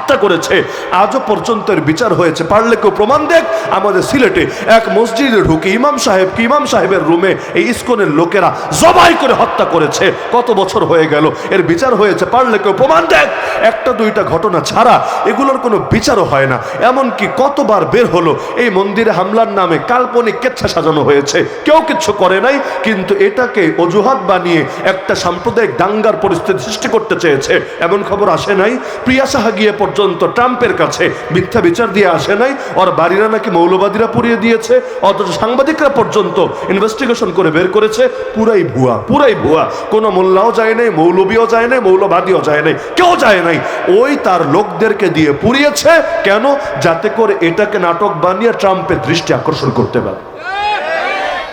হত্যা করেছে। আজও পর্যন্ত বিচার হয়েছে। পারলে কেউ প্রমাণ দেখ, আমাদের সিলেটে এক মসজিদে ঢুকে ইমাম সাহেব কি ইমাম সাহেবের রুমে এই ইস্কনের লোকেরা জবাই করে হত্যা করেছে। কত বছর হয়ে গেল, এর বিচার হয়েছে, পারলে কেউ প্রমাণ দেখ। একটা দুইটা ঘটনা ছাড়া এগুলোর কোনো বিচারও হয় না। এমনকি কতবার বের হলো, এই মন্দিরে হামলার নামে কাল্পনিক কেচ্ছা সাজানো হয়েছে। কেউ কিচ্ছু করে নাই, কিন্তু এটাকে অজুহাত বানিয়ে একটা সাম্প্রদায়িক দাঙ্গার পরিস্থিতি সৃষ্টি করতে চেয়েছে। এমন খবর আসে নাই? প্রিয়া সাহা গিয়ে পর্যন্ত ট্রাম্পের কাছে মিথ্যা বিচার দিয়ে আসে নাই। ওর বাড়িরা নাকি মৌলবাদীরা পুড়িয়ে দিয়েছে। অথচ সাংবাদিকরা পর্যন্ত ইনভেস্টিগেশন করে বের করেছে। পুরাই ভুয়া পুরাই ভুয়া। কোনো মোল্লাও যায় নাই, মৌলবীও যায় নাই, মৌলবাদীও যায় নাই, কেউ যায় নাই। ওই তার লোকদেরকে দিয়ে পুড়িয়েছে কেন? যাতে করে এটাকে নাটক বানিয়ে ট্রাম্পের দৃষ্টি আকর্ষণ করতে পারে।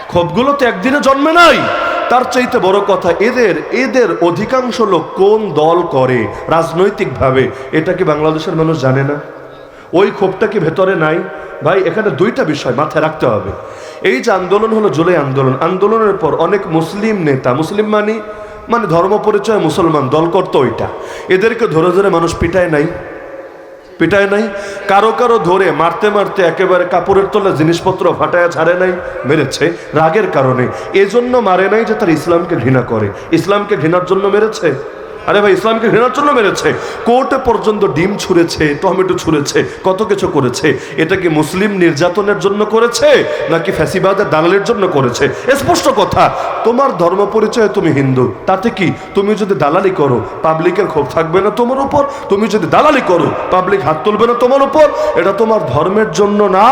ক্ষোভগুলো তো একদিনে জন্মে নাই। তার চাইতে বড় কথা, এদের এদের অধিকাংশ লোক কোন দল করে? রাজনৈতিকভাবে। এটা কি বাংলাদেশের মানুষ জানে না? ওই ক্ষোভটা কি ভেতরে নাই? ভাই, এখানে দুইটা বিষয় মাথায় রাখতে হবে। এই যে আন্দোলন হলো জুলাই আন্দোলন, আন্দোলনের পর অনেক মুসলিম নেতা, মুসলিম মানে মানে ধর্ম পরিচয় মুসলমান, দল করতো ওইটা। এদেরকে ধরে ধরে মানুষ পিটায় নাই। পিটায় নাই, কারও কারও ধরে মারতে মারতে একেবারে কাপড়ের তলে জিনিসপত্র ফাটায় ছাড়ে নাই, মেরেছে রাগের কারণে। এজন্য মারে নাই যে তার ইসলামকে ঘৃণা করে। ইসলামকে ঘৃণার জন্য মেরেছে? আরে ভাই, ইসলামকে ঘৃণার জন্য মেরেছে। কোর্টে পর্যন্ত ডিম ছুঁড়েছে, টমেটো ছুঁড়েছে, কত কিছু করেছে। এটা কি মুসলিম নির্যাতনের জন্য করেছে, নাকি ফ্যাসিবাদের দালালের জন্য করেছে? স্পষ্ট কথা। তোমার ধর্ম পরিচয় তুমি হিন্দু, তাতে কি তুমি যদি দালালি করো, পাবলিকের ক্ষোভ থাকবে না তোমার উপর? তুমি যদি দালালি করো, পাবলিক হাত তুলবে না তোমার উপর? এটা তোমার ধর্মের জন্য না,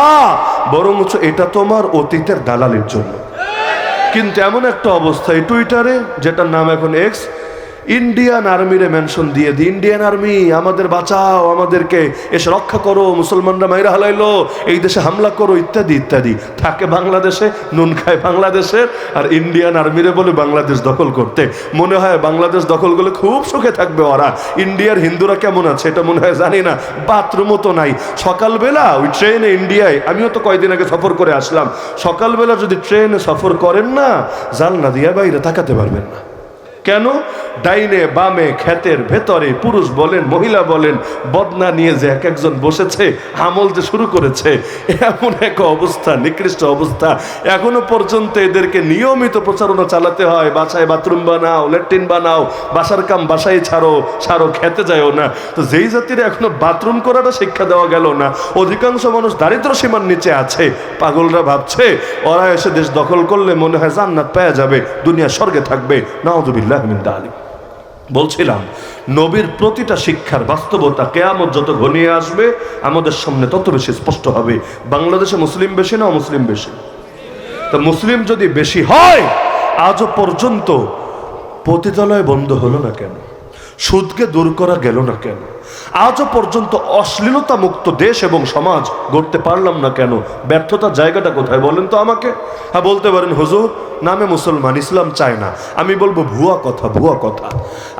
বরঞ্চ এটা তোমার অতীতের দালালির জন্য। কিন্তু এমন একটা অবস্থায় টুইটারে, যেটার নাম এখন এক্স ইন্ডিয়ান আর্মিরে মেনশন দিয়ে দি ইন্ডিয়ান আর্মি আমাদের বাঁচাও, আমাদেরকে এসে রক্ষা করো, মুসলমানরা মাইরা হালাইলো, এই দেশে হামলা করো, ইত্যাদি ইত্যাদি। থাকে বাংলাদেশে, নুন খায় বাংলাদেশের, আর ইন্ডিয়ান আর্মিরে বলে বাংলাদেশ দখল করতে। মনে হয় বাংলাদেশ দখল করলে খুব সুখে থাকবে ওরা। ইন্ডিয়ার হিন্দুরা কেমন আছে, এটা মনে হয় জানি না। বাথরুমও তো নাই। সকালবেলা, ওই ট্রেনে ইন্ডিয়ায় আমিও তো কয়দিন আগে সফর করে আসলাম। সকালবেলা যদি ট্রেনে সফর করেন না জানলা দিয়া বাইরে তাকাতে পারবেন না। কেন? ডাইনে বামে ক্ষেতের ভেতরে পুরুষ বলেন, মহিলা বলেন, বদনা নিয়ে যে এক একজন বসেছে, আমল যে শুরু করেছে, এমন এক অবস্থা, নিকৃষ্ট অবস্থা। এখনও পর্যন্ত এদেরকে নিয়মিত প্রচারণা চালাতে হয়, বাসায় বাথরুম বানাও, ল্যাট্রিন বানাও, বাসার কাম বাসায় ছাড়ো ছাড়ো, খেতে যায়ও না। তো যেই জাতির এখনও বাথরুম করাটা শিক্ষা দেওয়া গেল না, অধিকাংশ মানুষ দারিদ্র সীমার নিচে আছে। পাগলরা ভাবছে, ওরা এসে দেশ দখল করলে মনে হয় জান্নাত পাওয়া যাবে, দুনিয়া স্বর্গে থাকবে। নাউজুবিল্লাহ। মিন বলছিলাম, নবীর প্রতিটা শিক্ষার বাস্তবতা কেয়ামত যত ঘনিয়ে আসবে, আমাদের সামনে তত বেশি স্পষ্ট হবে। বাংলাদেশে মুসলিম বেশি না অমুসলিম বেশি? তো মুসলিম যদি বেশি হয়, আজও পর্যন্ত পতিতালয় বন্ধ হলো না কেন? সুদকে দূর করা গেল না কেন? আজও পর্যন্ত অশ্লীলতা মুক্ত দেশ এবং সমাজ গড়তে পারলাম না কেন? ব্যর্থতার জায়গাটা কোথায় বলেন তো আমাকে? হ্যাঁ বলতে পারেন, হুজুর, নামে মুসলমান, ইসলাম চায় না। আমি বলব ভুয়া কথা ভুয়া কথা।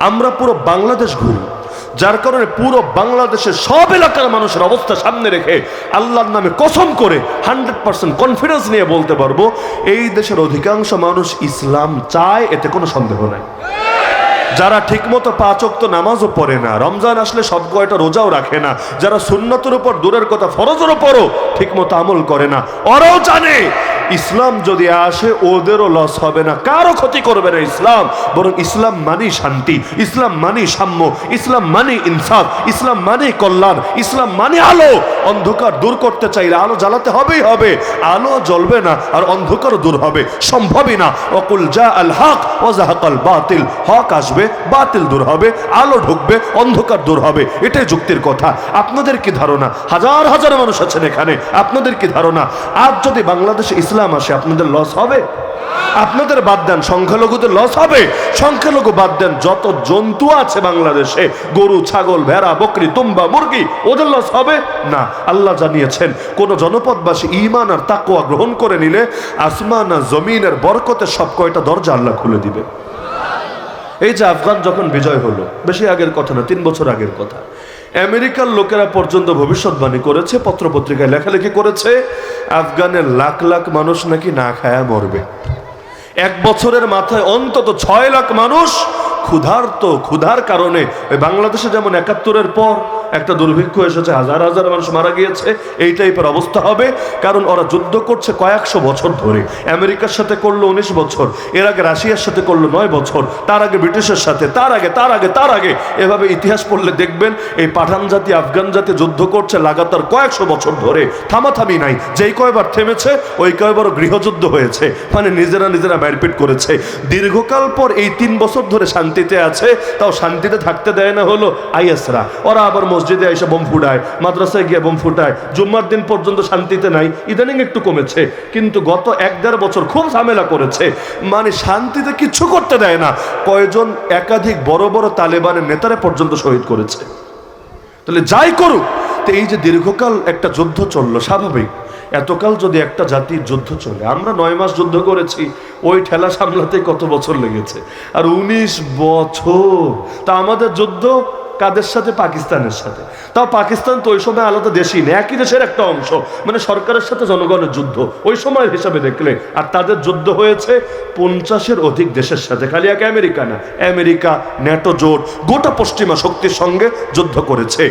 আমরা পুরো বাংলাদেশ ঘুরি, যার কারণে পুরো বাংলাদেশের সব এলাকার মানুষের অবস্থা সামনে রেখে আল্লাহর নামে কসম করে হান্ড্রেড পার্সেন্ট কনফিডেন্স নিয়ে বলতে পারব, এই দেশের অধিকাংশ মানুষ ইসলাম চায়, এতে কোনো সন্দেহ নাই। যারা ঠিকমতো পাচক তো নামাজও পড়ে না, রমজান আসলে সব কয়টা রোজাও রাখে না, যারা সুন্নতের উপর দূরের কথা ফরজের উপরও ঠিকমতো আমল করে না, ওরাও জানে ইসলাম যদি আসে, ওদেরও লস হবে না। কারও ক্ষতি করবে না ইসলাম। বরং ইসলাম মানি শান্তি, ইসলাম মানি সাম্য, ইসলাম মানি ইনসাফ, ইসলাম মানি কল্যাণ, ইসলাম মানি আলো। অন্ধকার দূর করতে চাইলে আলো জ্বালাতে হবেই হবে। আলো জ্বলবে না আর অন্ধকার দূর হবে। সম্ভবই না। অকুল যা আল হক ও জাহাকাল বাতিল। হক আসবে, বাতিল দূর হবে, আলো ঢুকবে, অন্ধকার দূর হবে। এটাই যুক্তির কথা। আপনাদের কি ধারণা? হাজার হাজার মানুষ আছেন এখানে। আপনাদের কি ধারণা? আজ যদি বাংলাদেশে ইসলাম আসে, আপনাদের লস হবে। আপনাদের বাদ দেন, সংখ্যালঘুদের লস হবে। সংখ্যালঘু বাদ দেন, যত জন্তু আছে বাংলাদেশে, গরু, ছাগল, ভেড়া, বকরি, তুম্বা, মুরগি, ওদের লস হবে? না, আল্লাহ জানিয়েছেন, কোন জনপদবাসী ইমান আর তাকুয়া গ্রহণ করে নিলে আসমান আর জমিনের বরকতের সব কয়টা দরজা আল্লাহ খুলে দিবে। এই যে আফগান যখন বিজয় হলো, বেশি আগের কথা না, তিন বছর আগের কথা। আমেরিকার লোকেরা পর্যন্ত ভবিষ্যৎবাণী করেছে, পত্রপত্রিকায় লেখালেখি করেছে আফগানের লাখ লাখ মানুষ নাকি না খায়া মরবে। এক বছরের মাথায় অন্তত ছয় লাখ মানুষ ক্ষুধার্ত, ক্ষুধার কারণে। বাংলাদেশে যেমন একাত্তরের পর একটা দুর্ভিক্ষ এসেছে, হাজার হাজার মানুষ মারা গিয়েছে, এই টাইপের অবস্থা হবে। কারণ ওরা যুদ্ধ করছে কয়েকশো বছর ধরে। আমেরিকার সাথে করল উনিশ বছর, এর আগে রাশিয়ার সাথে করল নয় বছর, তার আগে ব্রিটিশের সাথে, তার আগে তার আগে তার আগে। এভাবে ইতিহাস পড়লে দেখবেন, এই পাঠান জাতি, আফগান জাতি যুদ্ধ করছে লাগাতার কয়েকশো বছর ধরে। থামাথামি নাই, যেই কয়বার থেমেছে, ওই কয়বার গৃহযুদ্ধ হয়েছে। মানে নিজেরা নিজেরা মারপিট করেছে। দীর্ঘকাল পর এই তিন বছর ধরে শান্তিতে আছে, তাও শান্তিতে থাকতে দেয় না হলো আইএসরা। ওরা আবার মসজিদে এসে বোম ফুটায়, মাদ্রাসায় গিয়ে বোম ফুটায়, জুম্মার দিন পর্যন্ত শান্তিতে নাই, ইদানিং একটু কমেছে, কিন্তু গত এক দেড় বছর খুব ঝামেলা করেছে। মানে শান্তিতে কিচ্ছু করতে দেয় না। কয়জন একাধিক বড় বড় তালেবানের নেতারা পর্যন্ত শহীদ করেছে। তাহলে যাই করুক, তো এই যে দীর্ঘকাল একটা যুদ্ধ চলল, স্বাভাবিক। এতকাল যদি একটা জাতির যুদ্ধ চলে, আমরা নয় মাস যুদ্ধ করেছি, ওই ঠেলা সামলাতে কত বছর লেগেছে? আর উনিশ বছর, তা আমাদের যুদ্ধ কাদের সাথে? পাকিস্তানের সাথে। তাও পাকিস্তান তো ওই সময় আলাদা দেশই নেই একই দেশের একটা অংশ। মানে সরকারের সাথে জনগণের যুদ্ধ, ওই সময়ের হিসাবে দেখলে। আর তাদের যুদ্ধ হয়েছে পঞ্চাশের অধিক দেশের সাথে, খালি এক আমেরিকা না, আমেরিকা, ন্যাটো জোট, গোটা পশ্চিমা শক্তির সঙ্গে যুদ্ধ করেছে।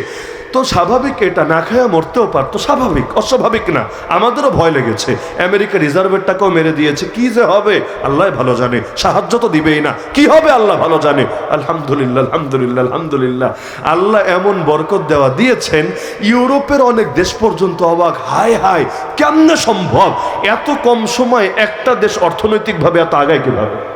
তো স্বাভাবিক এটা, না খায়া মরতেও পারতো স্বাভাবিক, অস্বাভাবিক না। আমাদেরও ভয় লেগেছে। আমেরিকা রিজার্ভের টাকাও মেরে দিয়েছে। কি যে হবে? আল্লাহ ভালো জানে। সাহায্য তো দিবেই না। কি হবে আল্লাহ ভালো জানে? আলহামদুলিল্লাহ আলহামদুলিল্লাহ আলহামদুলিল্লাহ। আল্লাহ এমন বরকত দেওয়া দিয়েছেন, ইউরোপের অনেক দেশ পর্যন্ত অবাক। হায় হায়, কেমনে সম্ভব? এত কম সময় একটা দেশ অর্থনৈতিকভাবে এত আগায় কীভাবে?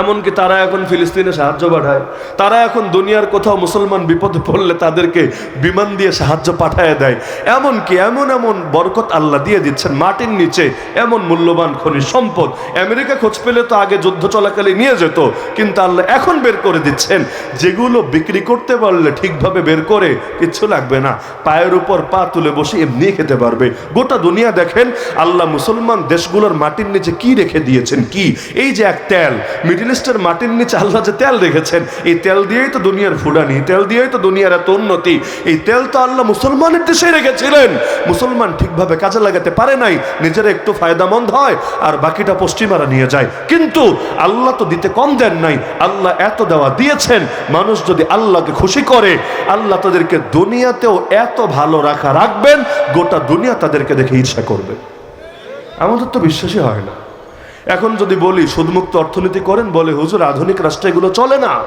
এমনকি তারা এখন ফিলিস্তিনে সাহায্য পাঠায়। তারা এখন দুনিয়ার কোথাও মুসলমান বিপদে পড়লে তাদেরকে বিমান দিয়ে সাহায্য পাঠায় দেয়। এমনকি এমন এমন বরকত আল্লাহ দিয়ে দিচ্ছেন মাটির নিচে, এমন মূল্যবান খনিজ সম্পদ। আমেরিকা খোঁজ পেলে তো আগে যুদ্ধ চলাকালে নিয়ে যেত, কিন্তু আল্লাহ এখন বের করে দিচ্ছেন। যেগুলো বিক্রি করতে পারলে ঠিকভাবে বের করে, কিচ্ছু লাগবে না। পায়ের উপর পা তুলে বসে এমনি খেতে পারবে। গোটা দুনিয়া দেখেন, আল্লাহ মুসলমান দেশগুলোর মাটির নিচে কি রেখে দিয়েছেন কি? এই যে এক তেল, মিডিল ইস্টের মাটির নিচে আল্লাহ যে তেল রেখেছেন, এই তেল দিয়েই তো দুনিয়ার ফুডানি তেল দিয়েই তো দুনিয়ার এত উন্নতি, এই তেল তো আল্লাহ মুসলমানের দেশে রেখেছিলেন। মুসলমান ঠিকভাবে কাজে লাগাতে পারে নাই, নিজেরা একটু ফায়দামন্দ হয় আর বাকিটা পশ্চিমারা নিয়ে যায়। কিন্তু আল্লাহ তো দিতে কম দেন নাই, আল্লাহ এত দেওয়া দিয়েছেন, মানুষ যদি আল্লাহকে খুশি করে, আল্লাহ তাদেরকে দুনিয়াতেও এত ভালো রাখা রাখবেন, গোটা দুনিয়া তাদেরকে দেখে ঈর্ষা করবে। আমাদের তো বিশ্বাসই হয় না। এখন যদি বলি, সুদমুক্ত অর্থনীতি করেন বলে হুজুর আধুনিক রাষ্ট্রে এগুলো চলে না।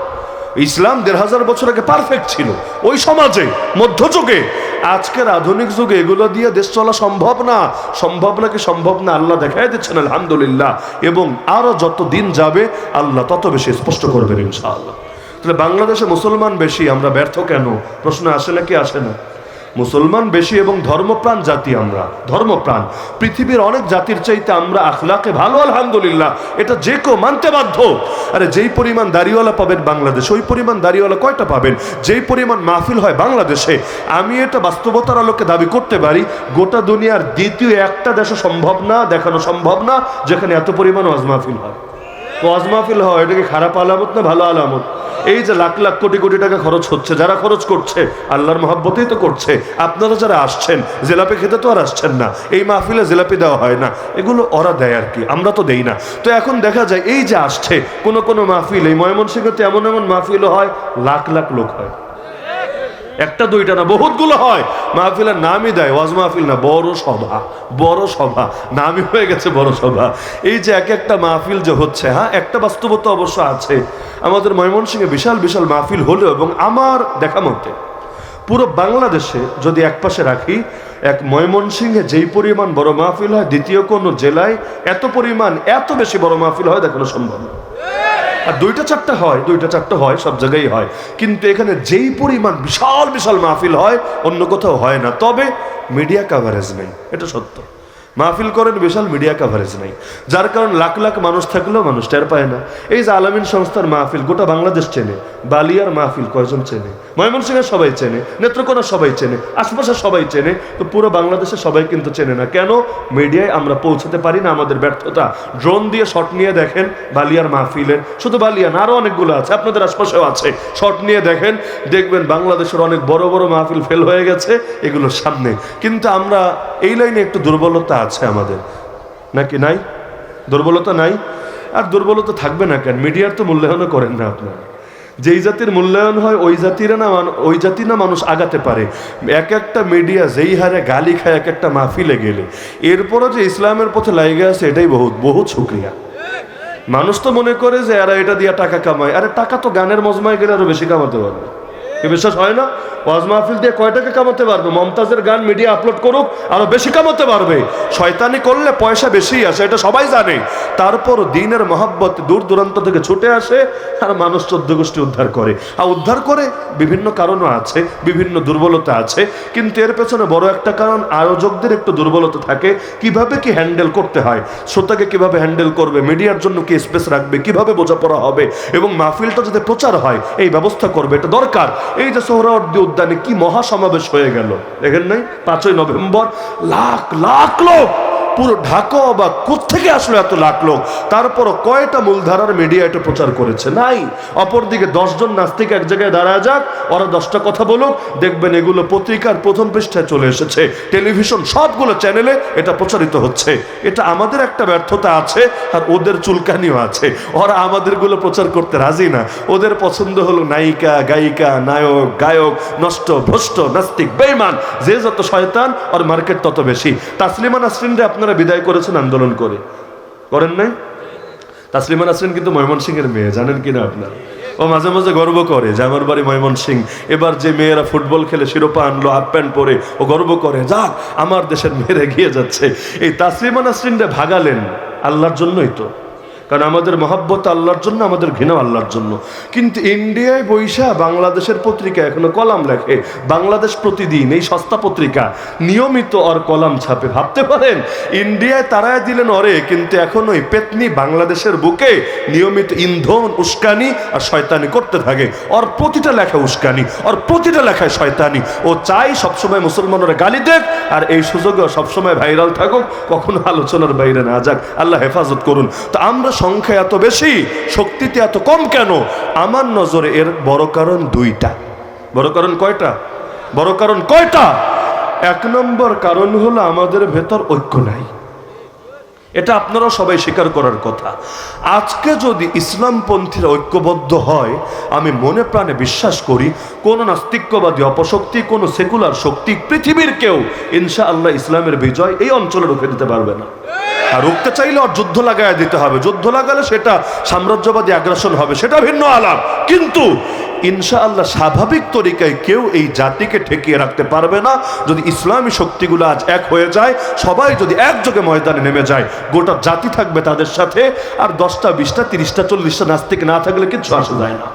ইসলাম দেড় হাজার বছর আগে পারফেক্ট ছিল। ওই সমাজে, মধ্যযুগে, আজকের আধুনিক যুগে এগুলো দিয়ে দেশ চলা সম্ভব না। সম্ভব নাকি সম্ভব না, আল্লাহ দেখাই দিচ্ছেন, আলহামদুলিল্লাহ। এবং আরও যত দিন যাবে, আল্লাহ তত বেশি স্পষ্ট করবেন ইনশাআল্লাহ। তাহলে বাংলাদেশে মুসলমান বেশি, আমরা ব্যর্থ কেন? প্রশ্ন আসে নাকি আসে না? মুসলমান বেশি এবং ধর্মপ্রাণ জাতি আমরা, ধর্মপ্রাণ। পৃথিবীর অনেক জাতির চাইতে আমরা আখলাকে ভালো, আলহামদুলিল্লাহ। এটা যে কেউ মানতে বাধ্য। আরে যেই পরিমাণ দাড়িওয়ালা পাবেন বাংলাদেশ, ওই পরিমাণ দাড়িওয়ালা কয়টা পাবেন? যেই পরিমাণ মাহফিল হয় বাংলাদেশে, আমি এটা বাস্তবতার আলোকে দাবি করতে পারি, গোটা দুনিয়ার দ্বিতীয় একটা দেশে সম্ভব না, দেখানো সম্ভব না, যেখানে এত পরিমাণ ওয়াজ মাহফিল হয়। ওয়াজ মাহফিল হয়, এটা কি খারাপ আলামত না ভালো আলামত? এই যে লাখ লাখ কোটি কোটি টাকা খরচ হচ্ছে, যারা খরচ করছে, আল্লাহর মহাব্বতেই তো করছে। আপনারা যারা আসছেন, জেলাপি খেতে তো আর আসছেন না। এই মাহফিলে জেলাপি দেওয়া হয় না। এগুলো ওরা দেয় আর কি, আমরা তো দেই না। তো এখন দেখা যায়, এই যে আসছে, কোনো কোনো মাহফিল, এই ময়মনসিংহতে এমন এমন মাহফিলও হয়, লাখ লাখ লোক হয়। একটা, দুইটা না, বহুতগুলো হয়। মাহফিলের নামই দেয়, ওয়াজ মাহফিল না, বড় সভা বড় সভা। নামই হয়ে গেছে বড় সভা। এই যে এক একটা মাহফিল যে হচ্ছে হ্যাঁ একটা বাস্তবতা অবশ্য আছে। আমাদের ময়মনসিংহে বিশাল বিশাল মাহফিল হলেও এবং আমার দেখা মতে, পুরো বাংলাদেশে যদি এক পাশে রাখি, এক ময়মনসিংহে যেই পরিমাণ বড় মাহফিল হয়, দ্বিতীয় কোনো জেলায় এত পরিমাণ, এত বেশি বড় মাহফিল হয় দেখানো সম্ভব আর দুইটা চারটা হয়, দুইটা চারটা হয়, সব জায়গায় হয়। কিন্তু এখানে যেই পরিমাণ বিশাল বিশাল মাহফিল হয়, অন্য কোথাও হয় না। তবে মিডিয়া কাভারেজ নেই, এটা সত্য। মাহফিল করেন, বিশাল মিডিয়া কাভারেজ নেই। যার কারণ লাখ লাখ মানুষ থাকলেও মানুষ টের পায় না। এই যে আলামিন সংস্থার মাহফিল, গোটা বাংলাদেশ চেনে। বালিয়ার মাহফিল কয়জন চেনে? ময়মনসিংহের সবাই চেনে, নেত্রকোনা সবাই চেনে আশপাশে সবাই চেনে, তো পুরো বাংলাদেশে সবাই কিন্তু চেনে না। কেন? মিডিয়ায় আমরা পৌঁছাতে পারি না আমাদের ব্যর্থতা। ড্রোন দিয়ে শট নিয়ে দেখেন বালিয়ার মাহফিলের শুধু বালিয়া না আরও অনেকগুলো আছে, আপনাদের আশপাশেও আছে। শট নিয়ে দেখেন, দেখবেন বাংলাদেশের অনেক বড় বড় মাহফিল ফেল হয়ে গেছে, এগুলোর সামনে। কিন্তু আমরা এই লাইনে একটু দুর্বলতা আছে আমাদের। নাকি নাই? দুর্বলতা নাই? আর দুর্বলতা থাকবে না কেন? মিডিয়ার তো মূল্যায়নও করেন না আপনারা। যেই জাতির মূল্যায়ন হয়, ওই জাতিরা না ওই জাতি না মানুষ আগাতে পারে। এক একটা মিডিয়া যেই হারে গালি খায়, এক একটা মাহফিলে গেলে। এরপরও যে ইসলামের পথে লাইগে আছে, এটাই বহুত বহুত শুক্রিয়া মানুষ তো মনে করে যে, এরা এটা দিয়ে টাকা কামায়। আরে টাকা তো গানের মজমায় গেলে আরও বেশি কামাতে পারবে। কি বিশ্বাস হয় না? ওয়াজ মাহফিল দিয়ে কয়টাকে কামাতে পারবে? মমতাজের গান মিডিয়া আপলোড করুক, আরও বেশি কামাতে পারবে। শয়তানি করলে পয়সা বেশি আসে, এটা সবাই জানে। তারপর দিনের মহাব্বত দূর দূরান্ত থেকে ছুটে আসে আর মানুষ চোদ্দ গোষ্ঠী উদ্ধার করে। আর উদ্ধার করে বিভিন্ন কারণও আছে, বিভিন্ন দুর্বলতা আছে। কিন্তু এর পেছনে বড় একটা কারণ, আয়োজকদের একটু দুর্বলতা থাকে। কীভাবে কি হ্যান্ডেল করতে হয়? শ্রোতাকে কীভাবে হ্যান্ডেল করবে? মিডিয়ার জন্য কি স্পেস রাখবে? কীভাবে বোঝাপড়া হবে? এবং মাহফিলটা যাতে প্রচার হয়, এই ব্যবস্থা করবে, এটা দরকার। এই যে সোহরাওয়ার্দী উদ্যানে কি মহাসমাবেশ হয়ে গেল? দেখেন নাই? পাঁচই নভেম্বর, লাখ লাখ লোক পুরো ঢাকা বা কোথেকে আসলো এত লাখ লোক? তারপরও কয়টা মূলধারার মিডিয়া এটা প্রচার করেছে? নাই। অপরদিকে দশজন নাস্তিক এক জায়গায় দাঁড়ায় যাক, ওরা দশটা কথা বলুক, দেখবেন এগুলো পত্রিকার প্রথম পৃষ্ঠায় চলে এসেছে। টেলিভিশন সবগুলো চ্যানেলে এটা প্রচারিত হচ্ছে। এটা আমাদের একটা ব্যর্থতা আছে, আর ওদের চুলকানিও আছে। ওরা আমাদেরগুলো প্রচার করতে রাজি না। ওদের পছন্দ হলো নায়িকা, গায়িকা, নায়ক, গায়ক, নষ্ট, ভ্রষ্ট, নাস্তিক বেইমান যে যত শয়তান আর মার্কেট তত বেশি। তাসলিমা নাসরিনরে আপনারা বিদায় করেছেন, আন্দোলন করে। করেন নাই? তাসলিমা নাসরিন কিন্তু ময়মনসিংহের মেয়ে, জানেন কিনা আপনারা? ও মাঝে মাঝে গর্ব করে যে আমার বাড়ি ময়মনসিং এবার যে মেয়েরা ফুটবল খেলে শিরোপা আনলো, হাফ প্যান্ট পরে, ও গর্ব করে, যাক, আমার দেশের মেয়েরা এগিয়ে যাচ্ছে। এই তাসলিমা নাসরিনটা ভাগালেন, আল্লাহর জন্যই তো। কারণ আমাদের মহাব্বত আল্লাহর জন্য, আমাদের ঘৃণাও আল্লাহর জন্য। কিন্তু ইন্ডিয়ায় বৈশা বাংলাদেশের পত্রিকা এখনও কলাম লেখে। বাংলাদেশ প্রতিদিন এই সস্তা পত্রিকা, নিয়মিত ওর কলাম ছাপে। ভাবতে পারেন, ইন্ডিয়ায় তারাই দিলেন অরে কিন্তু এখন ওই পেতনি বাংলাদেশের বুকে নিয়মিত ইন্ধন, উস্কানি আর শয়তানি করতে থাকে। ওর প্রতিটা লেখা উস্কানি, ওর প্রতিটা লেখায় শয়তানি। ও চাই সবসময় মুসলমানরা গালি দেখ আর এই সুযোগে সবসময় ভাইরাল থাকুক, কখনো আলোচনার বাইরে না যাক। আল্লাহ হেফাজত করুন। তো আমরা সংখ্যা এত বেশি, শক্তিতে এত কম কেন? আমার নজরে এর বড় কারণ দুইটা। বড় কারণ কয়টা? বড় কারণ কয়টা? এক নম্বর কারণ হলো আমাদের ভেতর ঐক্য নাই। এটা আপনারা সবাই স্বীকার করার কথা। আজকে যদি ইসলামপন্থীরা ঐক্যবদ্ধ হয়, আমি মনে প্রাণে বিশ্বাস করি, কোনো নাস্তিক্যবাদী অপশক্তি, কোন সেকুলার শক্তি পৃথিবীর কেউ ইনশা আল্লাহ ইসলামের বিজয় এই অঞ্চলে রুখে দিতে পারবে না। আর রুখতে চাইলে আর যুদ্ধ লাগায় দিতে হবে। যুদ্ধ লাগালে সেটা সাম্রাজ্যবাদী আগ্রাসন হবে, সেটা ভিন্ন আলাপ। কিন্তু ইনশা আল্লাহ স্বাভাবিক তরিকায় কেউ এই জাতিকে ঠেকিয়ে রাখতে পারবে না। যদি ইসলামী শক্তিগুলো আজ এক হয়ে যায়, সবাই যদি একযোগে ময়দানে নেমে যায়, গোটা জাতি থাকবে তাদের সাথে। আর দশটা, বিশটা, তিরিশটা, চল্লিশটা নাস্তিক না থাকলে কিছু আসা যায় না।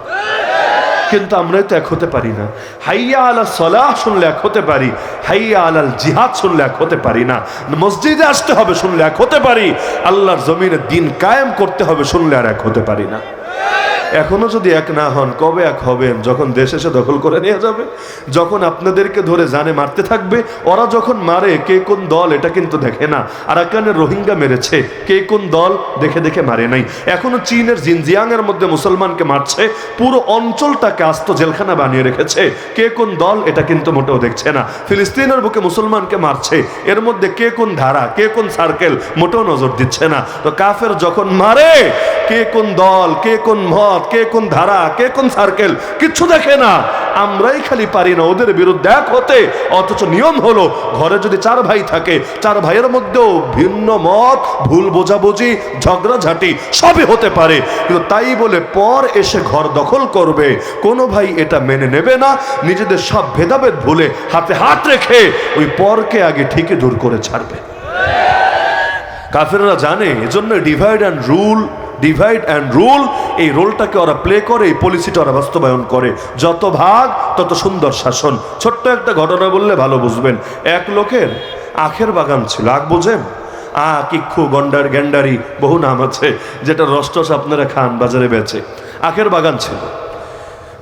কিন্তু আমরা তো এক হতে পারি না। হাইয়া আলা সলাহ শুনলে এক হতে পারি, হাইয়া আলাল জিহাদ শুনলে এক হতে পারি না। মসজিদে আসতে হবে শুনলে এক হতে পারি, আল্লাহর জমিনে দিন কায়েম করতে হবে শুনলে আর এক হতে পারি না। এখনও যদি এক না হন, কবে এক হবেন? যখন দেশ এসে দখল করে নিয়ে যাবে, যখন আপনাদেরকে ধরে জানে মারতে থাকবে, ওরা যখন মারে, কে কোন দল এটা কিন্তু দেখে না। আর আরাকানের রোহিঙ্গা মেরেছে, কে কোন দল দেখে দেখে মারে নাই। এখনও চীনের জিনজিয়াং এর মধ্যে মুসলমানকে মারছে, পুরো অঞ্চলটাকে আস্ত জেলখানা বানিয়ে রেখেছে। কে কোন দল এটা কিন্তু মোটেও দেখছে না। ফিলিস্তিনের বুকে মুসলমানকে মারছে, এর মধ্যে কে কোন ধারা, কে কোন সার্কেল মোটেও নজর দিচ্ছে না। তো কাফের যখন মারে, কে কোন দল, কে কোন মত কে কোন ধারা, কে কোন সার্কেল কিচ্ছু দেখে না। আমরাই খালি পারি না, ওদের বিরুদ্ধে এক হতে। অথচ নিয়ম হলো, ঘরে যদি চার ভাই থাকে, চার ভাইয়ের মধ্যেও ভিন্ন মত, ভুল বোঝাবুঝি, ঝগড়াঝাটি সবই হতে পারে। কিন্তু তাই বলে পর এসে ঘর দখল করবে। কোনো ভাই এটা মেনে নেবে না, নিজেদের সব ভেদাভেদ ভুলে হাতে হাত রেখে ওই পরকে আগে ঠিকই দূর করে ছাড়বে। কাফেররা জানে, এজন্য divide and rule divide and rule এই রোলটাকে ওরা প্লে করে, এই পলিসিটা ওরা বাস্তবায়ন করে। যত ভাগ, তত সুন্দর শাসন। ছোট্ট একটা ঘটনা বললে ভালো বুঝবেন। এক লোকের আখের বাগান ছিল। আখ বোঝেন? আ কিক্ষু গন্ডার, গ্যান্ডারি, বহু নাম আছে, যেটা রসটস আপনারা খান, বাজারে বেচে। আখের বাগান ছিল।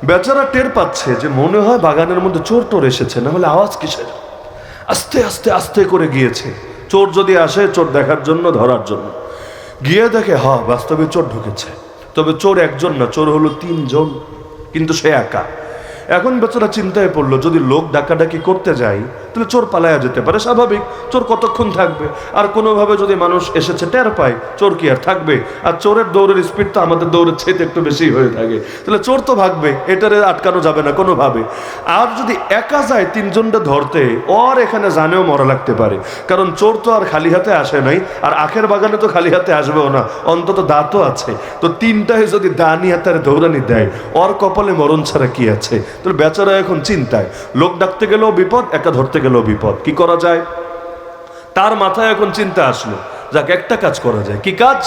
বেচারা টের পাচ্ছে যে মনে হয় বাগানের মধ্যে চোর টোর এসেছে, না হলে আওয়াজ কিসের? আস্তে আস্তে আস্তে করে গিয়েছে। চোর যদি আসে, চোর দেখার জন্য, ধরার জন্য। গিয়ে দেখে, হ, বাস্তবে চোর ঢুকেছে। তবে চোর একজন না, চোর হলো তিনজন, কিন্তু সে একা। এখন বেচারা চিন্তায় পড়ল, যদি লোক ডাকাডাকি করতে যাই তাহলে চোর পালায়া যেতে পারে, স্বাভাবিক। চোর কতক্ষণ থাকবে? আর কোনোভাবে যদি মানুষ এসেছে, টের পায়, চোর কি আর থাকবে? আর চোরের দৌড়ের স্পিড তো আমাদের দৌড়ের ছেদ একটু বেশি হয়ে থাকে। তাহলে চোর তো ভাগবে, এটারে আটকানো যাবে না কোনোভাবে। আর যদি একা যায় তিনজনটা ধরতে, ওর এখানে জানেও মরা লাগতে পারে। কারণ চোর তো আর খালি হাতে আসে নাই, আর আখের বাগানে তো খালি হাতে আসবেও না, অন্তত দাঁতও আছে। তো তিনটায় যদি দানি হাতার দৌড়ানি দেয়, ওর কপালে মরণ ছাড়া কি আছে? তাহলে বেচারা এখন চিন্তায়। লোক ডাকতে গেলেও বিপদ, একা ধরতে গেলেও বিপদ। কি করা যায়? তার মাথায় এখন চিন্তা আসলো। যাক, একটা কাজ করা যায়। কি কাজ?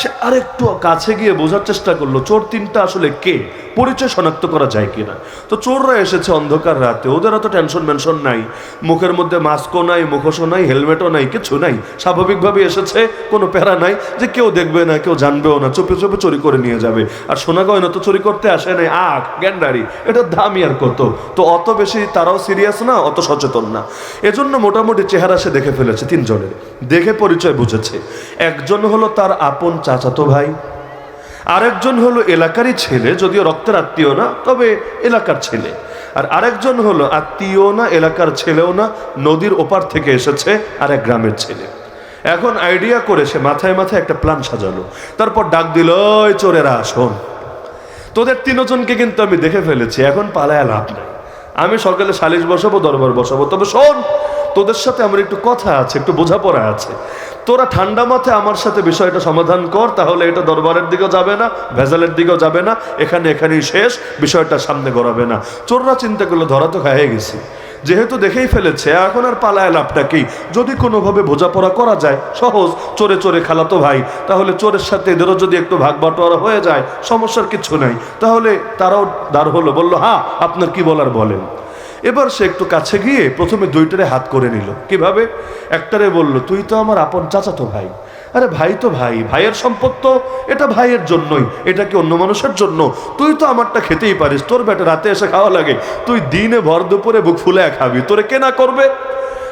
সে আরেকটু কাছে গিয়ে বোঝার চেষ্টা করল, চোর তিনটা আসলে কে? পরিচয় শনাক্ত করা যায় কিনা। তো চোররা এসেছে অন্ধকার রাতে ওদের অত টেনশন মেনশন নাই। মুখের মধ্যে মাস্কও নাই, মুখোশও নাই হেলমেটও নাই, কিছু নাই। স্বাভাবিকভাবে এসেছে, কোনো প্যারা নাই যে কেউ দেখবে না, কেউ জানবেও না, চুপে চুপে চুরি করে নিয়ে যাবে। আর সোনা গয়না তো চুরি করতে আসে নাই। আখ গ্যান্ডারি, এটার দামই আর কত? তো অত বেশি তারাও সিরিয়াস না, অত সচেতন না। এজন্য মোটামুটি চেহারা সে দেখে ফেলেছে তিনজনের। দেখে পরিচয় বুঝেছে। একজন হলো তার আপন চাচাতো ভাই আরেকজন হলো এলাকারই ছেলে, যদিও রক্তের আত্মীয় না, তবে এলাকার ছেলে। আর আরেকজন হলো আত্মীয় না, এলাকার ছেলেও না, নদীর ওপার থেকে এসেছে আর এক গ্রামের ছেলে। এখন আইডিয়া করে সে মাথায় মাথায় একটা প্ল্যান সাজালো। তারপর ডাক দিল চোরেরা, শোন। তোদের তিনজনকে কিন্তু আমি দেখে ফেলেছি, এখন পালায় লাভ নাই। আমি সকালে সালিশ বসাবো, দরবার বসাবো, তবে শোন তোদের সাথে আমার একটু কথা আছে, একটু বোঝাপড়া আছে। তোরা ঠান্ডা মাথায় আমার সাথে বিষয়টা সমাধান কর, তাহলে এটা দরবারের দিকেও যাবে না, ভেজালের দিকেও যাবে না, এখানে এখানেই শেষ, বিষয়টা সামনে গড়াবে না। চোররা চিন্তা করলে, ধরা তো খাইয়ে গেছি। যেহেতু দেখেই ফেলেছে, এখন আর পালায় লাভটা কি? যদি কোনোভাবে বোঝাপড়া করা যায়, সহজ, চোরে চোরে খালাতো ভাই, তাহলে চোরের সাথে এদেরও যদি একটু ভাগ বাটোয়ারা হয়ে যায়, সমস্যার কিছু নাই। তাহলে তারাও দাঁড় হলো, বলল হ্যাঁ আপনার কি বলার বলেন? এবার সে একটু কাছে গিয়ে প্রথমে দুইটারে হাত করে নিল। কীভাবে? একটারে বলল, তুই তো আমার আপন চাচাতো ভাই। আরে ভাই তো ভাই, ভাইয়ের সম্পদ তো এটা ভাইয়ের জন্যই, এটা কি অন্য মানুষের জন্য? তুই তো আমারটা খেতেই পারিস, তোর বেটা রাতে এসে খাওয়া লাগে। তুই দিনে ভর দুপুরে বুক ফুলে খাবি, তোরে কেনা করবে?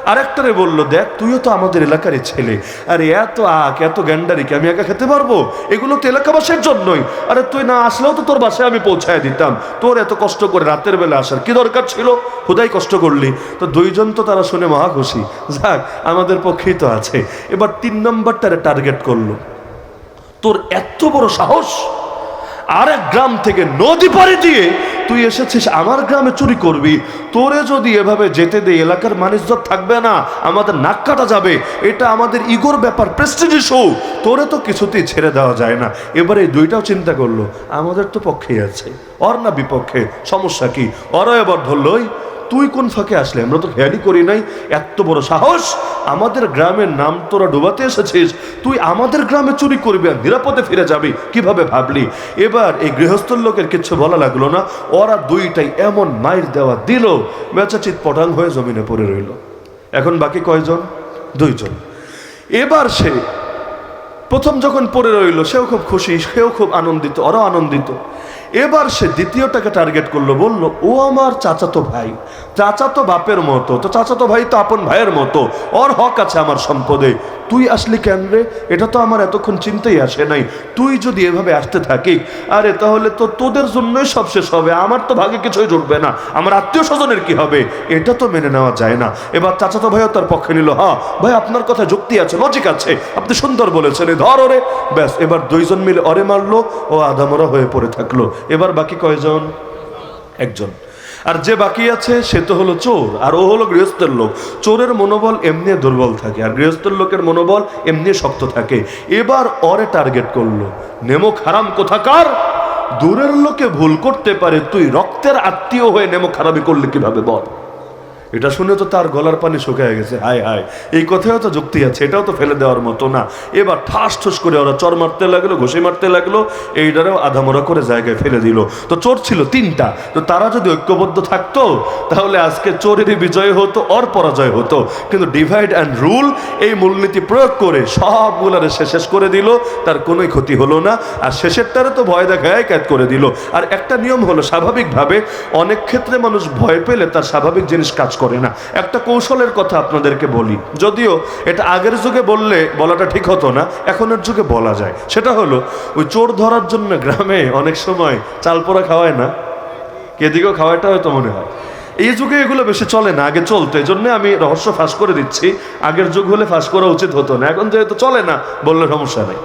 আরেকটারে বলল, দেখ, তুইও তো আমাদের এলাকারই ছেলে। আরে, এত আখ এত গ্যান্ডারিকে আমি একা খেতে পারব? এগুলো তো এলাকাবাসীর জন্যই। আরে, তুই না আসলেও তো তোর বাসায় আমি পৌঁছায় দিতাম। তোর এত কষ্ট করে রাতের বেলা আসার কি দরকার ছিল? হুদাই কষ্ট করলি। তো দুইজন তো তারা শুনে মহা খুশি। যাক, আমাদের পক্ষেই তো আছে। এবার তিন নম্বরটারে টার্গেট করল। তোর এত বড় সাহস! আরেক গ্রাম থেকে নদী পাড়ি দিয়ে তুই এসেছিস আমার গ্রামে চুরি করবি। তোরে যদি এভাবে যেতে দে এলাকার মানুষজন থাকবে না আমাদের নাক কাটা যাবে। এটা আমাদের ইগোর ব্যাপার প্রেস্টিজ শো তোরে তো কিছুতেই ছেড়ে দেওয়া যায় না। এবারে এই দুইটাও চিন্তা করল। আমাদের তো পক্ষেই আছে। অর না বিপক্ষে সমস্যা কি? অর এবার ধরলোই। "ওই, তুই কোন ফাঁকে আসলে? আমরা তো খেয়ালই করি নাই। এত বড় সাহস। আমাদের গ্রামের নাম তোরা ডুবাতে এসেছিস। তুই আমাদের গ্রামে চুরি করবি আর নিরাপদে ফিরে যাবি। কীভাবে ভাবলি? এবার এই গৃহস্থর লোকের কিচ্ছু বলা লাগল না। ওরা দুইটাই এমন মাইর দেওয়া দিল। বেচাচিত পটাং হয়ে জমিনে পড়ে রইল। এখন বাকি কয়জন? দুইজন। এবার সে প্রথম যখন পড়ে রইল, সেও খুব খুশি, সেও খুব আনন্দিত, ওরাও আনন্দিত। এবার সে দ্বিতীয়টাকে টার্গেট করল, বলল, ও আমার চাচাতো ভাই, চাচাতো বাপের মতো, তো চাচাতো ভাই তো আপন ভাইয়ের মতো, ওর হক আছে আমার সম্পদে, তুই আসলি কেন রে? এটা তো আমার এতক্ষণ চিন্তাই আসে নাই, তুই যদি এভাবে আসতে থাকি আরে তাহলে তো তোদের জন্যই সব শেষ হবে, আমার তো ভাগে কিছুই জুটবে না, আমার আত্মীয় স্বজনের কি হবে? এটা তো মেনে নেওয়া যায় না। এবার চাচাতো ভাইও তার পক্ষে নিল হ্যাঁ ভাই, আপনার কথা যুক্তি আছে লজিক আছে, আপনি সুন্দর বলেছেন ধর ওরে ব্যাস, এবার দুইজন মিলে অরে মারলো, ও আধামরা হয়ে পড়ে থাকল। এবার বাকি কয়জন? একজন। আর যে বাকি আছে, সে তো হলো চোর, আর ও হলো গৃহস্থের লোক। চোরের মনোবল এমনি দুর্বল থাকে, আর গৃহস্থের লোকের মনোবল এমনি শক্ত থাকে। এবার অরে টার্গেট করল নেমো খারাম কোথাকার? দূরের লোকে ভুল করতে পারে, তুই রক্তের আত্মীয় হয়ে নেমো খারাপি করলে কীভাবে বল? এটা শুনে তো তার গলার পানি শুকিয়ে গেছে। হায় হায়। এই কথাও তো যুক্তি আছে, এটাও তো ফেলে দেওয়ার মতো না। এবার ঠাস ঠুস করে ওরা চর মারতে লাগল, ঘষে মারতে লাগল, এইটারেও আধামরা করে জায়গায় ফেলে দিল। তো চোর ছিল তিনটা। তো তারা যদি ঐক্যবদ্ধ থাকতো, তাহলে আজকে চোরেরই বিজয় হতো, অর পরাজয় হতো। কিন্তু ডিভাইড অ্যান্ড রুল এই মূলনীতি প্রয়োগ করে সবগুলারে সে শেষ করে দিল, তার কোনোই ক্ষতি হলো না। আর শেষের শেষেরটারে তো ভয় দেখায় ক্যাদ করে দিল। আর একটা নিয়ম হলো স্বাভাবিকভাবে, অনেক ক্ষেত্রে মানুষ ভয় পেলে তার স্বাভাবিক জিনিস কাজ করে না। একটা কৌশলের কথা আপনাদেরকে বলি। যদিও এটা আগের যুগে বললে বলাটা ঠিক হতো না, এখনের যুগে বলা যায়। সেটা হলো, ওই চোর ধরার জন্য গ্রামে অনেক সময় চাল পোড়া খাওয়ায় না? কেদিকেও খাওয়াটা হয়তো মনে হয়? এই যুগে এগুলো বেশি চলে না, আগে চলতো। এই জন্য আমি রহস্য ফাঁস করে দিচ্ছি। আগের যুগ হলে ফাঁস করা উচিত হতো না। এখন যেহেতু চলে না, বললে সমস্যা নেই।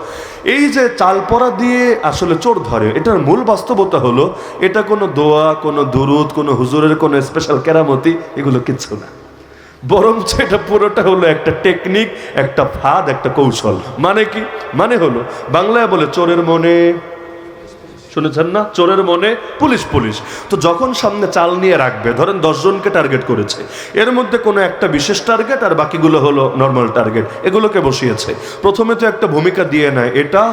এই যে চাল পরা দিয়ে আসলে চোর ধরে, এটার মূল বাস্তবতা হলো, এটা কোনো দোয়া, কোনো দুরুদ, কোনো হুজুরের কোনো স্পেশাল কেরামতি, এগুলো কিচ্ছু না। বরঞ্চ এটা পুরোটা হলো একটা টেকনিক একটা ফাঁদ, একটা কৌশল। মানে কি? মানে হলো, বাংলায় বলে চোরের মনে শুনেছেন না? চোরের মনে পুলিশ পুলিশ। তো যখন সামনে চাল নিয়ে রাখবে, ধরেন দশজনকে টার্গেট করেছে, এর মধ্যে কোনো একটা বিশেষ টার্গেট আর বাকিগুলো হলো নর্মাল টার্গেট এগুলোকে বসিয়েছে। প্রথমে তো একটা ভূমিকা দিয়ে নেয়, এটা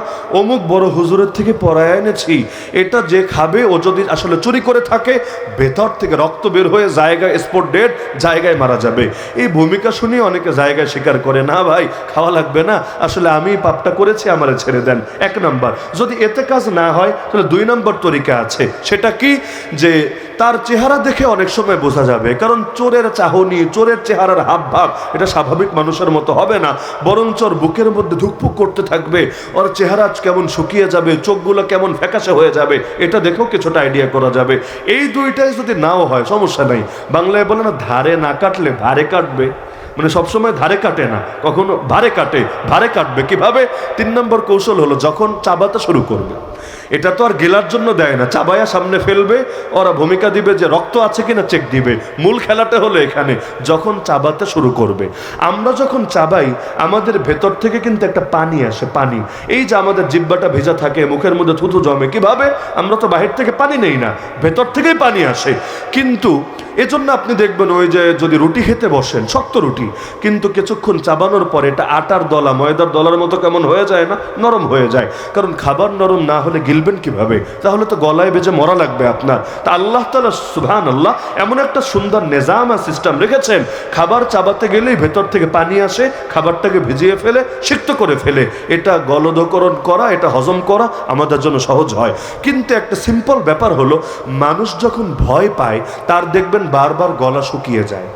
অমুক বড় হুজুরের থেকে পড়ায় এনেছি, এটা যে খাবে, ও যদি আসলে চুরি করে থাকে, ভেতর থেকে রক্ত বের হয়ে জায়গায় স্পট ডেড জায়গায় মারা যাবে। এই ভূমিকা শুনে অনেকে জায়গায় স্বীকার করে, না ভাই, খাওয়া লাগবে না, আসলে আমি পাপটা করেছি, আমারে ছেড়ে দেন। এক নাম্বার। যদি এতে কাজ না হয়, তাহলে দুই নম্বর তরিকা আছে। সেটা কি? যে তার চেহারা দেখে অনেক সময় বোঝা যাবে। কারণ চোরের চাহনি, চোরের চেহারার হাব ভাব এটা স্বাভাবিক মানুষের মতো হবে না। বরঞ্চ ওর বুকের মধ্যে ধুকপুক করতে থাকবে। ওর চেহারা কেমন শুকিয়ে যাবে, চোখগুলো কেমন ফ্যাকাশে হয়ে যাবে, এটা দেখেও কিছুটা আইডিয়া করা যাবে। এই দুইটাই যদি নাও হয়, সমস্যা নাই। বাংলায় বলে না, ধারে না কাটলে ভারে কাটবে। মানে সবসময় ধারে কাটে না। কখনো ভারে কাটে, ভারে কাটবে। কীভাবে? তিন নম্বর কৌশল হলো, যখন চাবাতে শুরু করবে। এটা তো আর গেলার জন্য দেয় না। চাবায়া সামনে ফেলবে, ওরা ভূমিকা দিবে যে রক্ত আছে কিনা চেক দিবে। মূল খেলাটা হলো এখানে, যখন চাবাতে শুরু করবে। আমরা যখন চাবাই, আমাদের ভেতর থেকে কিন্তু একটা পানি আসে, পানি। এই যে আমাদের জিব্বাটা ভেজা থাকে, মুখের মধ্যে থুতু জমে, কীভাবে? আমরা তো বাহির থেকে পানি নেই না, ভেতর থেকেই পানি আসে। কিন্তু এজন্য আপনি দেখবেন ওই যে যদি রুটি খেতে বসেন, শক্ত রুটি, কিন্তু কিছুক্ষণ চাবানোর পরে এটা আটার দলা, ময়দার দলার মতো কেমন হয়ে যায় না? নরম হয়ে যায়। কারণ খাবার নরম না হলে গিলবেন কীভাবে? তাহলে তো গলায় বেজে মরা লাগবে আপনার। তা আল্লাহ তালা সুবহান আল্লাহ এমন একটা সুন্দর নেজাম আর সিস্টেম রেখেছেন। খাবার চাবাতে গেলেই ভেতর থেকে পানি আসে, খাবারটাকে ভিজিয়ে ফেলে, সিক্ত করে ফেলে। এটা গলদকরণ করা, এটা হজম করা আমাদের জন্য সহজ হয়। কিন্তু একটা সিম্পল ব্যাপার হলো, মানুষ যখন ভয় পায়, তার দেখবেন বারবার গলা শুকিয়ে যায়।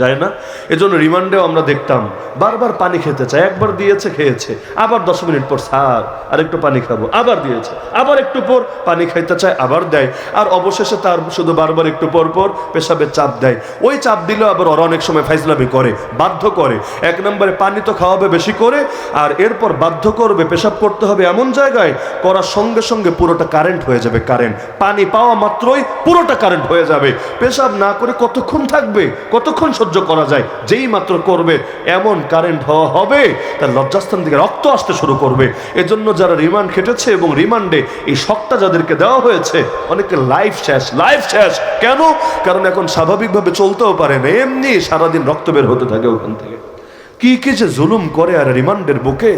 যায় না। এজন্য রিমান্ডেও আমরা দেখতাম, বারবার পানি খেতে চায়, একবার দিয়েছে, খেয়েছে। আবার দশ মিনিট পর, স্যার আর একটু পানি খাব। আবার দিয়েছে, আবার একটু পর পানি খাইতে চায়, আবার দেয়। আর অবশেষে তার শুধু বারবার একটু পর পর পেশাবের চাপ দেয়। ওই চাপ দিলেও আবার ওরা অনেক সময় ফাইজলামি করে, বাধ্য করে। এক নম্বরে পানি তো খাওয়াবে বেশি করে, আর এরপর বাধ্য করবে, পেশাব করতে হবে এমন জায়গায় করার সঙ্গে সঙ্গে পুরোটা কারেন্ট হয়ে যাবে, কারেন্ট। পানি পাওয়া মাত্রই পুরোটা কারেন্ট হয়ে যাবে। পেশাব না করে কতক্ষণ থাকবে, কতক্ষণ সহ্য করা যায়, যেই মাত্র করবে, এমন কারেন্ট হওয়া হবে, তার লজ্জাস্থান থেকে রক্ত আসতে শুরু করবে। এজন্য যারা রিমান্ড খেটেছে এবং রিমান্ডে এই শখটা যাদেরকে দেওয়া হয়েছে, অনেকে লাইফ শেষ লাইফ শেষ। কেন? কারণ এখন স্বাভাবিকভাবে চলতেও পারে না। এমনি সারাদিন রক্ত বের হতে থাকে ওখান থেকে। কি কি যে জুলুম করে আর রিমান্ডের বুকে?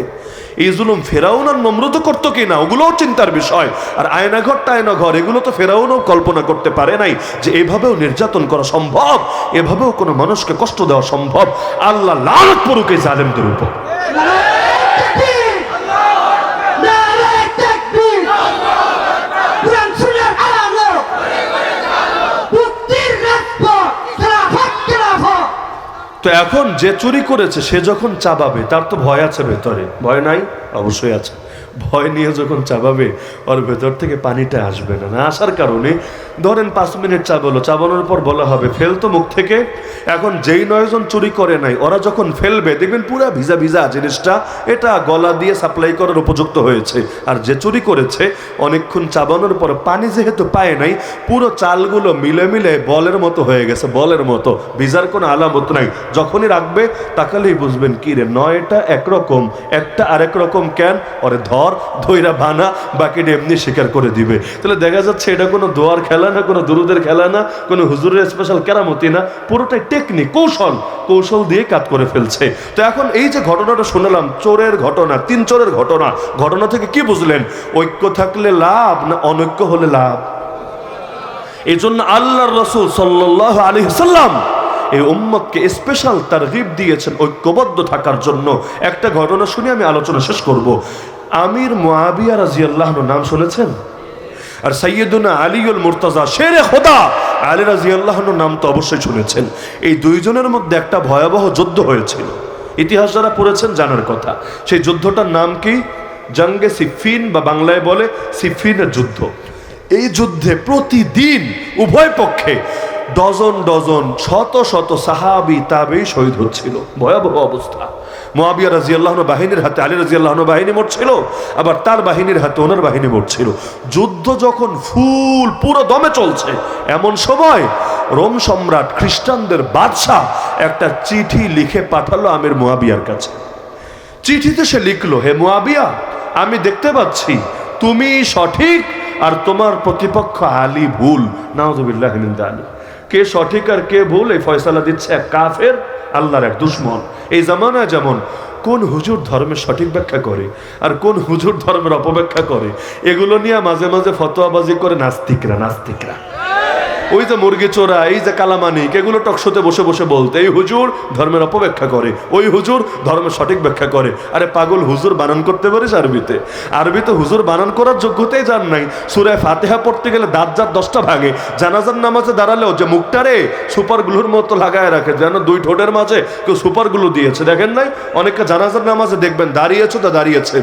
এই জুলুম ফেরাউন আর নম্রত করতো কি না? ওগুলোও চিন্তার বিষয়। আর আয়নাঘর টায়নাঘর, এগুলো তো ফেরাউনও কল্পনা করতে পারে নাই যে এভাবেও নির্যাতন করা সম্ভব, এভাবেও কোনো মানুষকে কষ্ট দেওয়া সম্ভব। আল্লাহ লাল পড়ুক জালেমদের উপর। তো এখন যে চুরি করেছে, সে যখন চাবাবে, তার তো ভয় আছে ভেতরে। ভয় নাই? অবশ্যই আছে। ভয় নিয়ে যখন চাবাবে, ওর ভেতর থেকে পানিটা আসবে না। না আসার কারণে ধরেন পাঁচ মিনিট চাবালো, চাবানোর পর বলা হবে ফেলতো মুখ থেকে। এখন যেই নয়জন চুরি করে নাই, ওরা যখন ফেলবে, দেখবেন পুরা ভিজা ভিজা জিনিসটা, এটা গলা দিয়ে সাপ্লাই করার উপযুক্ত হয়েছে। আর যে চুরি করেছে, অনেকক্ষণ চাবানোর পর পানি যেহেতু পায় নাই, পুরো চালগুলো মিলে মিলে বলের মতো হয়ে গেছে, বলের মতো। ভিজার কোনো আলামত নাই। যখনই রাখবে, তাকালেই বুঝবেন, কি রে, নয়টা একরকম, একটা আরেক রকম কেন? ওরে ধর ধৈরা বানা, বাকিটা এমনি স্বীকার করে দিবে। তাহলে দেখা যাচ্ছে এটা কোনো দোয়ার খেলা না, কোনো দুরুদের খেলা না, কোনো হুজুরের স্পেশাল কেরামতি না, পুরোটাই টেকনিক কৌশল। কৌশল দিয়ে কাজ করে ফেলছে। তো এখন এই যে ঘটনাটা শুনলাম, চোরের ঘটনা, তিন চোরের ঘটনা ঘটনা থেকে কি বুঝলেন? ঐক্য থাকলে লাভ না অনৈক্য হলে লাভ? এই জন্য আল্লাহ রসুল সাল্লাহ আলী সাল্লাম এই উম্মতকে স্পেশাল তার দিয়েছেন ঐক্যবদ্ধ থাকার জন্য। একটা ঘটনা শুনে আমি আলোচনা শেষ করব। আমির মুআবিয়া রাজিয়াল্লাহ নাম শুনেছেন? আর সৈয়দুনা আলীউল মুর্তাজা, শেরে খোদা! আলী রাজিয়াল্লাহর নাম তো অবশ্যই শুনেছেন। এই দুইজনের মধ্যে একটা ভয়াবহ যুদ্ধ হয়েছিল। ইতিহাস যারা পড়েছেন জানার কথা। সেই যুদ্ধটার নাম কি? জঙ্গে সিফিন বা বাংলায় বলে সিফিনের যুদ্ধ। এই যুদ্ধে প্রতিদিন উভয় পক্ষে ডজন ডজন, শত শত সাহাবি তাবেই শহীদ হচ্ছিল। ভয়াবহ অবস্থা। মোয়াবিয়া রাজি আল্লাহন বাহিনীর হাতে, আলী রাজি আল্লাহন বাহিনী মরছিল, আবার তার বাহিনীর হাতে ওনার বাহিনী মরছিল। যুদ্ধ যখন ফুল, পুরো দমে চলছে, এমন সময় রোম সম্রাট খ্রিস্টানদের বাদশাহ একটা চিঠি লিখে পাঠালো আমির মোয়াবিয়ার কাছে। চিঠিতে সে লিখলো, হে মুয়াবিয়া আমি দেখতে পাচ্ছি তুমি সঠিক আর তোমার প্রতিপক্ষ আলী ভুল। নাউজুবিল্লাহ মিন যালিক। কে সঠিক আর কে ভুল, এই ফয়সালা দিচ্ছে এক কাফের, আল্লাহর এক দুশ্মন। এই জামানায় যেমন কোন হুজুর ধর্মের সঠিক ব্যাখ্যা করে আর কোন হুজুর ধর্মের অপব্যাখ্যা করে, এগুলো নিয়ে মাঝে মাঝে ফতোয়াবাজি করে নাস্তিকরা নাস্তিকরা। ওই যে মুরগি চোরা, এই যে কালামানিক, এগুলো টকশোতে বসে বসে বলতে, এই হুজুর ধর্মের অপব্যাখ্যা করে, ওই হুজুর ধর্মের সঠিক ব্যাখ্যা করে। আরে পাগল হুজুর বানান করতে পারিস আরবিতে? আরবিতে হুজুর বানান করার যোগ্যতাই যার নাই। সুরায় ফাতেহা পড়তে গেলে দাঁত জাত দশটা ভাগে জানাজার নামাজে দাঁড়ালেও যে মুখটারে সুপার গ্লুর মতো লাগায় রাখে, যেন দুই ঠোঁটের মাঝে কেউ সুপার গ্লু দিয়েছে। দেখেন নাই? অনেকে জানাজার নামাজে দেখবেন, দাঁড়িয়েছে তা দাঁড়িয়েছে।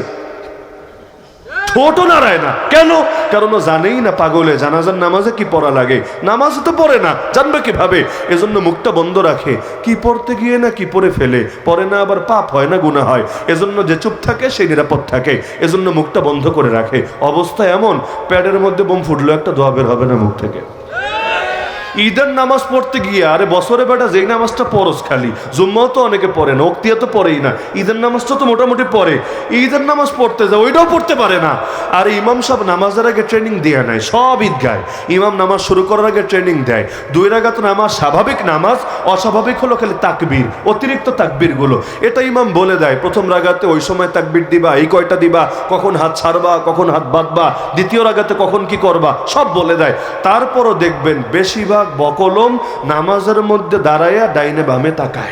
ঠোঁটও নাড়ায় না। কেন? কারণ ও জানেই না পাগলে, জানাজার নামাজে কি পড়া লাগে। নামাজ তো পড়ে না, জানবে কীভাবে? এজন্য মুখটা বন্ধ রাখে। কি পড়তে গিয়ে না কি পড়ে ফেলে? পরে না আবার পাপ হয় না গুণা হয়। এজন্য যে চুপ থাকে, সে নিরাপদ থাকে। এজন্য মুখটা বন্ধ করে রাখে। অবস্থা এমন, প্যাডের মধ্যে বোম ফুটলো একটা দোয়া বের হবে না মুখ থেকে। ঈদের নামাজ পড়তে গিয়ে, আরে বছরে বেটা যেই নামাজটা পরস খালি, জুম্মাও তো অনেকে পড়ে না অক্তিয়া তো পড়েই না, ঈদের নামাজটা তো মোটামুটি পড়ে। ঈদের নামাজ পড়তে যায়, ওইটাও পড়তে পারে না। আর ইমাম সাহেব নামাজের আগে ট্রেনিং দেয়া নেয়, সব ঈদগায়। ইমাম নামাজ শুরু করার আগে ট্রেনিং দেয়। দুই রাগাত নামাজ স্বাভাবিক নামাজ, অস্বাভাবিক হলো খালি তাকবির, অতিরিক্ত তাকবিরগুলো। এটা ইমাম বলে দেয়, প্রথম রাগাতে ওই সময় তাকবির দিবা, এই কয়টা দিবা, কখন হাত ছাড়বা, কখন হাত বাঁধবা, দ্বিতীয় রাগাতে কখন কি করবা, সব বলে দেয়। তারপরও দেখবেন বেশিরভাগ বকলম নামাজের মধ্যে দাঁড়াইয়া ডাইনে বামে তাকায়।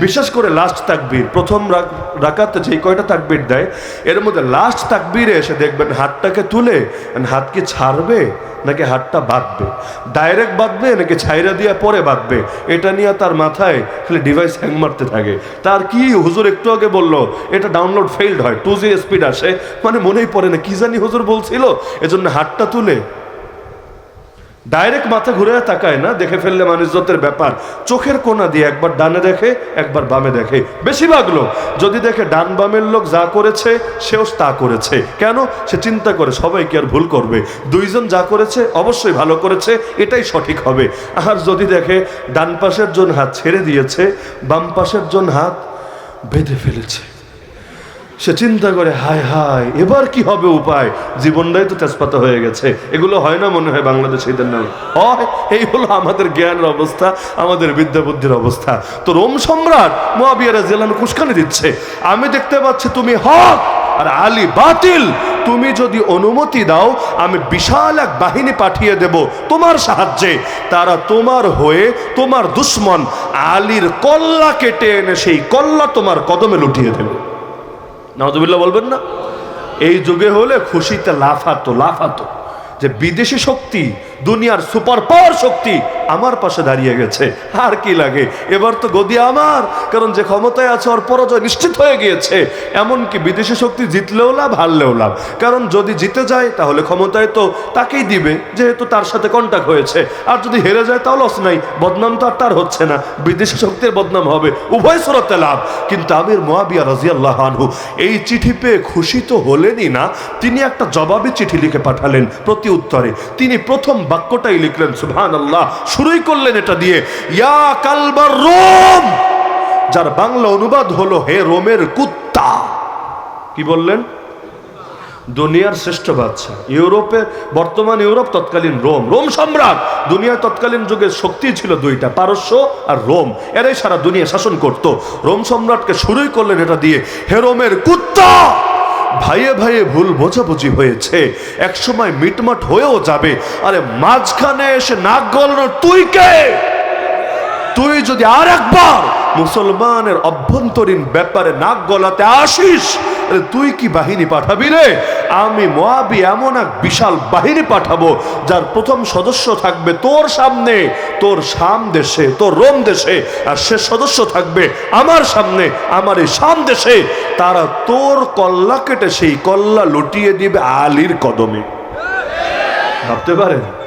বিশেষ করে লাস্ট তাকবীর, প্রথম রাক- রাকাতে যে কয়টা তাকবীর দেয়, এর মধ্যে লাস্ট তাকবীরে এসে দেখবেন হাতটাকে তুলে হাত কি ছাড়বে নাকি হাতটা বাঁধবে? ডাইরেক্ট বাঁধবে নাকি ছাইরা দিয়ে পরে বাঁধবে? এটা নিয়ে তার মাথায় খালি ডিভাইস হ্যাং মারতে থাকে। তার কি হুজুর একটু আগে বলল, এটা ডাউনলোড ফেইল্ড হয় টু জি স্পিড আসে। মানে মনেই পড়ে না, কি জানি হুজুর বলছিল, এজন্য হাতটা তুলে ডাইরেক্ট মাথা ঘুরে তাকায় না, দেখে ফেললে মানুষজতের ব্যাপার। চোখের কোনা দিয়ে একবার ডানে দেখে, একবার বামে দেখে। বেশিরভাগ লোক যদি দেখে ডান বামের লোক যা করেছে, সেও তা করেছে। কেন? সে চিন্তা করে, সবাই কি আর ভুল করবে? দুইজন যা করেছে, অবশ্যই ভালো করেছে, এটাই সঠিক হবে। আর যদি দেখে ডান পাশের জন হাত ছেড়ে দিয়েছে, বাম পাশের জন হাত বেঁধে ফেলেছে। সে চিন্তা করে, হায় হায়, এবার কি হবে উপায়? জীবনটাই তো তেজপাতা হয়ে গেছে। এগুলো হয় না মনে হয় বাংলাদেশ এদের নাম? হয়, এই হলো আমাদের জ্ঞানের অবস্থা, আমাদের বিদ্যা বুদ্ধির অবস্থা। তো রোম সম্রাট মোয়াবিয়ারা জেলানো কুস্কানি দিচ্ছে। আমি দেখতে পাচ্ছি তুমি হক আর আলী বাতিল। তুমি যদি অনুমতি দাও, আমি বিশাল এক বাহিনী পাঠিয়ে দেব তোমার সাহায্যে। তারা তোমার হয়ে তোমার দুশ্মন আলীর কল্লা কেটে এনে সেই কল্লা তোমার কদমে লুটিয়ে দেবে। নজবিল্লা বলবেন না? এই যুগে হলে খুশিতে লাফাতো লাফাতো। যে বিদেশি শক্তি দুনিয়ার সুপার পাওয়ার শক্তি আমার পাশে দাঁড়িয়ে গেছে। আর কি লাগে? এবার তো গদি আমার, কারণ যে ক্ষমতায় আছে ওর পরাজয় নিশ্চিত হয়ে গিয়েছে। এমনকি বিদেশি শক্তি জিতলেও লাভ, হারলেও লাভ। কারণ যদি জিতে যায়, তাহলে ক্ষমতায় তো তাকেই দিবে, যেহেতু তার সাথে কন্টাক্ট হয়েছে। আর যদি হেরে যায় তাহলে লস নাই। বদনাম তো আর তার হচ্ছে না। বিদেশি শক্তির বদনাম হবে। উভয় স্রোতে লাভ। কিন্তু আমির মোয়াবিয়া রাজিয়াল্লাহ এই চিঠি পেয়ে খুশি তো হলেনই না। তিনি একটা জবাবি চিঠি লিখে পাঠালেন প্রতি উত্তরে। তিনি প্রথম বাক্যটাই লিখলেন সুবহান আল্লাহ শুরুই করলেন এটা দিয়ে, ইয়া কালবার রোম! যার বাংলা অনুবাদ হলো, হে রোমের কুত্তা। কি বললেন? দুনিয়ার শ্রেষ্ঠ বাদশা ইউরোপে, বর্তমান ইউরোপ তৎকালীন রোম। রোম সম্রাট! দুনিয়ার তৎকালীন যুগে শক্তি ছিল দুইটা, পারস্য আর রোম। এরাই সারা দুনিয়া শাসন করত। রোম সম্রাটকে শুরুই করলেন এটা দিয়ে, হে রোমের কুত্তা! ভাইয়ে ভাইয়ে ভুল বোঝাবুঝি হয়েছে। একসময় মিটমাট হয়েও যাবে। আরে মাঝখানে এসে নাক গলানো, তুই কে? তুই যদি আর একবার মুসলমানের অভ্যন্তরীণ ব্যাপারে নাক গলাতে আসিস তুই কি বাহিনী পাঠাবি রে? আমি মহাবি এমন এক বিশাল বাহিনী পাঠাবো, যার প্রথম সদস্য থাকবে তোর সামনে, তোর সাম দেশে, তোর রোম দেশে, আর সে সদস্য থাকবে আমার সামনে, আমার এই সাম দেশে। তারা তোর কল্লা কেটে সেই কল্লা লুটিয়ে দিবে আলীর কদমে। ভাবতে পারেন?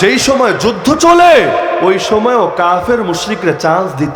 যেই সময় যুদ্ধ চলে ওই সময়ও কাফের মুশরিকরা চান্স দিতে।